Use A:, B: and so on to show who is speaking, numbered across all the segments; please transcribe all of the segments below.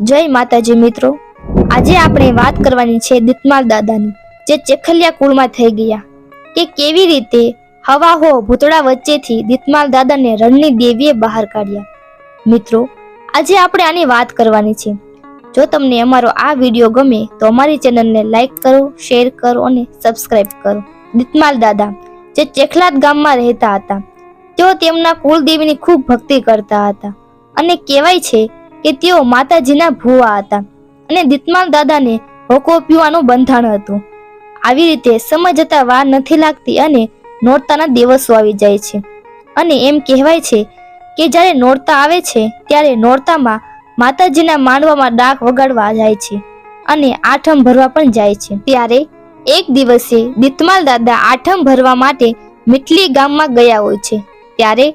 A: જય માતાજી મિત્રો. આજે આપણે વાત કરવાની છે દીતમાલ દાદાની, જે ચેખલિયા કુળમાં થઈ ગયા. કે કેવી રીતે હવા હો ભૂતળા વચ્ચેથી દિતમાલ દાદાને રણની દેવીએ બહાર કાઢ્યા. મિત્રો, આજે આપણે આની વાત કરવાની છે. જો તમને અમારો આ વીડિયો ગમે તો અમારી ચેનલને લાઈક કરો, શેર કરો અને સબસ્ક્રાઈબ કરો. દિતમાલ દાદા, જે ચેખલાદ ગામમાં રહેતા હતા, તેઓ તેમના કુળદેવીની ખૂબ ભક્તિ કરતા હતા. અને કહેવાય છે કે તેઓ માતાજીના ભુવા હતા અને દીતમાલ દાદાને હોકો પીવાનું બંધાણ હતું. આવી રીતે સમય જતા વાર નથી લાગતી અને નોરતાના દિવસો આવી જાય છે. અને એમ કહેવાય છે કે જ્યારે નોરતા આવે છે, ત્યારે નોરતામાં માતાજીના માંડવામાં ડાક વગાડવા જાય છે અને આઠમ ભરવા પણ જાય છે. ત્યારે એક દિવસે દીતમાલ દાદા આઠમ ભરવા માટે મીટલી ગામમાં ગયા હોય છે. ત્યારે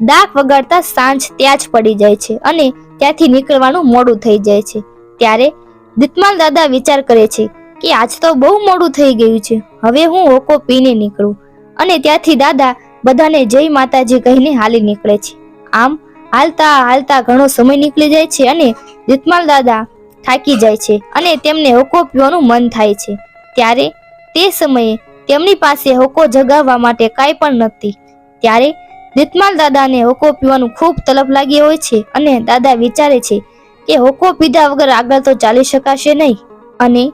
A: ડાક વગાડતા સાંજ ત્યાં જ પડી જાય છે અને ત્યાંથી નીકળવાનું મોડું થઈ જાય છે. ત્યારે દીતમાલ દાદા વિચાર કરે છે કે આજ તો બહુ મોડું થઈ ગયું છે. હવે હું હોકો પીને નીકળું. અને ત્યાંથી દાદા બધાને જય માતાજી કહીને હાલી નીકળે છે. આમ હાલતા હાલતા ઘણો સમય નીકળી જાય છે અને દીતમાલ દાદા થાકી જાય છે અને તેમને હોકો પીવાનું મન થાય છે. ત્યારે તે સમયે તેમની પાસે હોકો જગાવવા માટે કાંઈ પણ નથી. ત્યારે દીતમાલ દાદાને હોકો પીવાનું ખૂબ તલપ લાગી હોય છે અને દાદા વિચારે છે કે હોકો પીધા વગર આગળ તો ચાલી શકાશે નહીં. અને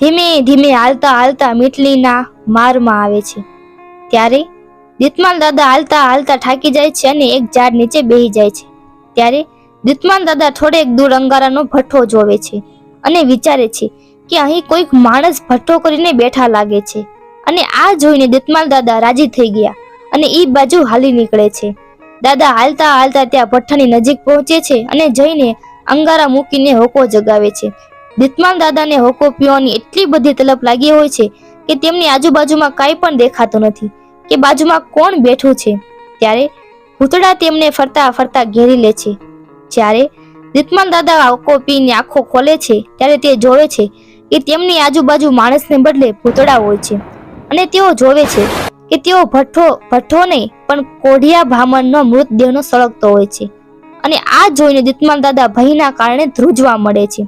A: ધીમે ધીમે હાલતા હાલતા મીટલીના મારમાં આવે છે. ત્યારે દીતમાલ દાદા હાલતા હાલતા ઠાકી જાય છે અને એક ઝાડ નીચે બેહી જાય છે. ત્યારે દીતમાલ દાદા થોડેક દૂર અંગારાનો ભઠ્ઠો જોવે છે અને વિચારે છે કે અહીં કોઈક માણસ ભઠ્ઠો કરીને બેઠા લાગે છે. અને આ જોઈને દીતમાલ દાદા રાજી થઈ ગયા. અને એ બાજુ હાલી નીકળે છે. દાદા હાલતા હાલતા ત્યાં ભઠ્ઠાની નજીક પહોંચે છે અને જઈને અંગારા મૂકીને હોકો જગાવે છે. દિતમાન દાદાને હોકો પીવાની એટલી બધી તલપ લાગી હોય છે કે તેમની આજુબાજુમાં કાંઈ પણ દેખાતું નથી કે બાજુમાં કોણ બેઠું છે. ત્યારે ભૂતડા તેમને ફરતા ફરતા ઘેરી લે છે. જ્યારે દિતમાન દાદા હોકો પીને આંખો ખોલે છે ત્યારે તે જોવે છે કે તેમની આજુબાજુ માણસને બદલે ભૂતડા હોય છે અને તેઓ જોવે છે કે તેઓ ભઠ્ઠો ભઠ્ઠો નહીં પણ કોઢિયા બ્રાહ્મણનો મૃતદેહનો સળગતો હોય છે. અને આ જોઈને દીતમાલ દાદા ભયના કારણે ધ્રુજવા મળે છે.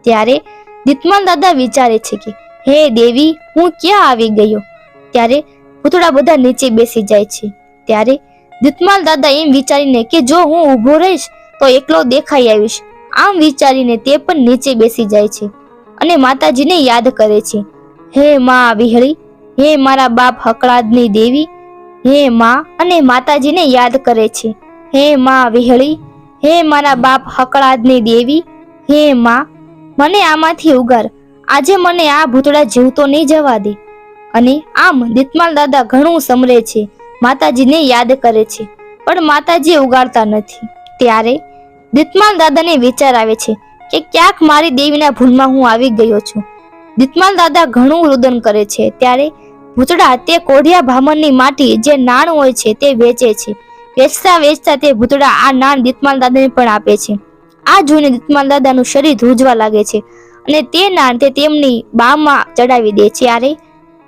A: ત્યારે દીતમાલ દાદા વિચારે છે કે, હે દેવી, હું ક્યાં આવી ગયો? ત્યારે ભૂતળા બધા નીચે બેસી જાય છે. ત્યારે દીતમાલ દાદા એમ વિચારીને કે, જો હું ઊભો રહીશ, તો એકલો દેખાઈ આવીશ. આમ વિચારીને તે પણ નીચે બેસી જાય છે. અને માતાજીને યાદ કરે છે, હે માં વિહળી હે મારા બાપ હકળાદની દેવી, હે માં અને માતાજીને યાદ કરે છે. હે માં વિહળી, હે મારા બાપ હકળાદની દેવી, હે માં, મને આમાંથી ઉગાર. આજે મને આ ભૂતળા જીવતો નહીં જવા દે. અને આમ દીતમાલ દાદા ઘણું સમરે છે, માતાજીને યાદ કરે છે, પણ માતાજી ઉગાડતા નથી. ત્યારે દીતમાલ દાદાને વિચાર આવે છે કે ક્યાંક મારી દેવીના ભૂલમાં હું આવી ગયો છું. દીતમાલ દાદા ઘણું રુદન કરે છે. ત્યારે ભૂતડા તે કોઢિયા બ્રાહ્મણની માટી જે નાણ હોય છે તે વેચે છે. વેચતા વેચતા તે ભૂતડા આ નાણ દીતમાલ દાદાને પણ આપે છે. આ જોઈને દીતમાલ દાદાનું શરીર ધ્રુજવા લાગે છે અને તે નાણ તે તેમની બામાં ચડાવી દે છે. ત્યારે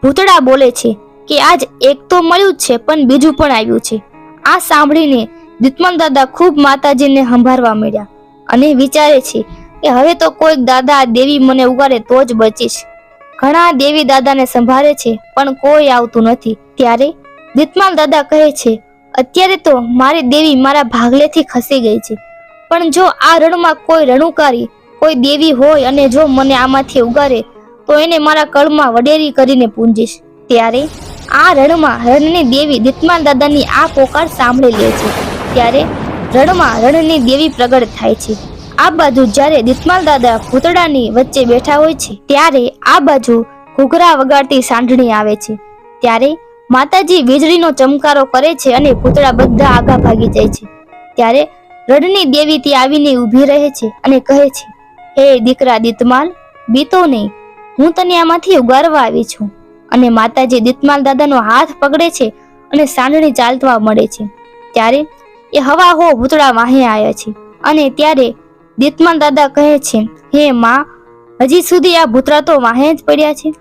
A: ભૂતડા બોલે છે કે, આજ એક તો મળ્યું છે, પણ બીજું પણ આવ્યું છે. આ સાંભળીને દીતમાલ દાદા ખૂબ માતાજીને સંભાળવા મળ્યા અને વિચારે છે કે હવે તો કોઈક દાદા દેવી મને ઉગાડે તો જ બચીશ. ઘણા દેવી દાદાને સંભાળે છે, પણ કોઈ આવતું નથી. ત્યારે દીતમાલ દાદા કહે છે, અત્યારે તો મારી દેવી મારા ભાગલેથી ખસી ગઈ છે. પણ જો આ રણમાં કોઈ રણુકારી, કોઈ દેવી હોય અને જો મને આમાંથી ઉગારે તો એને મારા કળમાં વડેરી કરીને પૂંજીશ. ત્યારે આ રણમાં રણની દેવી દીતમાલ દાદાની આ પોકાર સાંભળી લે છે. ત્યારે રણમાં રણની દેવી પ્રગટ થાય છે. આ બાજુ જ્યારે દીતમાલ દાદા પૂતળાની વચ્ચે બેઠા હોય છે, ત્યારે આ બાજુ ઘૂઘરા વગાડતી સાંઢણી આવે છે. ત્યારે માતાજી વીજળીનો ચમકારો કરે છે અને પૂતળા બધા આગા ભાગી જાય છે. ત્યારે રડની દેવી ત્યાં આવીને ઊભી રહે છે અને કહે છે, હે દીકરા દીતમાલ, બીતો નહીં. હું તને આમાંથી ઉગારવા આવી છું. અને માતાજી દીતમાલ દાદાનો હાથ પકડે છે અને સાંઢણી ચાલતવા મળે છે. ત્યારે એ હવા હો ભૂતળા વાહે આવ્યા છે. અને ત્યારે દીતમાલ દાદા કહે છે, હે માં, હજી સુધી આ ભૂતરા તો વાહે જ પડ્યા છે.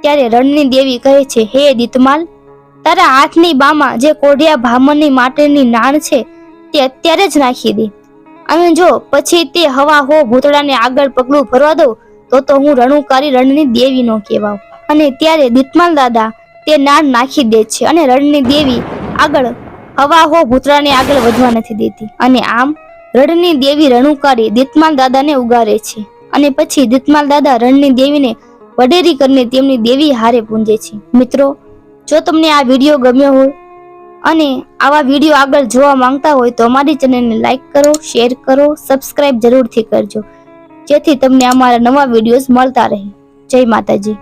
A: ત્યારે રણની દેવી કહે છે, હે દીતમાલ, તારા હાથની બામાં જે કોઢિયા બ્રાહ્મણની માટેની નાણ છે, તે અત્યારે જ નાખી દે. અને જો પછી તે હવા હો ભૂતળાને આગળ પગલું ભરવા દો, તો તો હું રણુકારી રણની દેવી નો કહેવાઉં. અને ત્યારે દીતમાલ દાદા તે નાણ નાખી દે છે અને રણની દેવી આગળ હવા હો ભૂતળાને આગળ વધવા નથી દેતી. અને આમ રણની દેવી રણુકારી દીતમાલ દાદાને ઉગારે છે અને પછી દીતમાલ દાદા રણની દેવીને વડેરી કરીને તેમની દેવી હારે પૂંજે છે. મિત્રો, જો તમને આ વીડિયો ગમ્યો હોય અને આવા વીડિયો આગળ જોવા માંગતા હોય તો અમારી ચેનલને લાઈક કરો, શેર કરો, સબસ્ક્રાઇબ જરૂરથી કરજો. જેથી તમને અમારા નવા વિડીયોઝ મળતા રહે. જય માતાજી.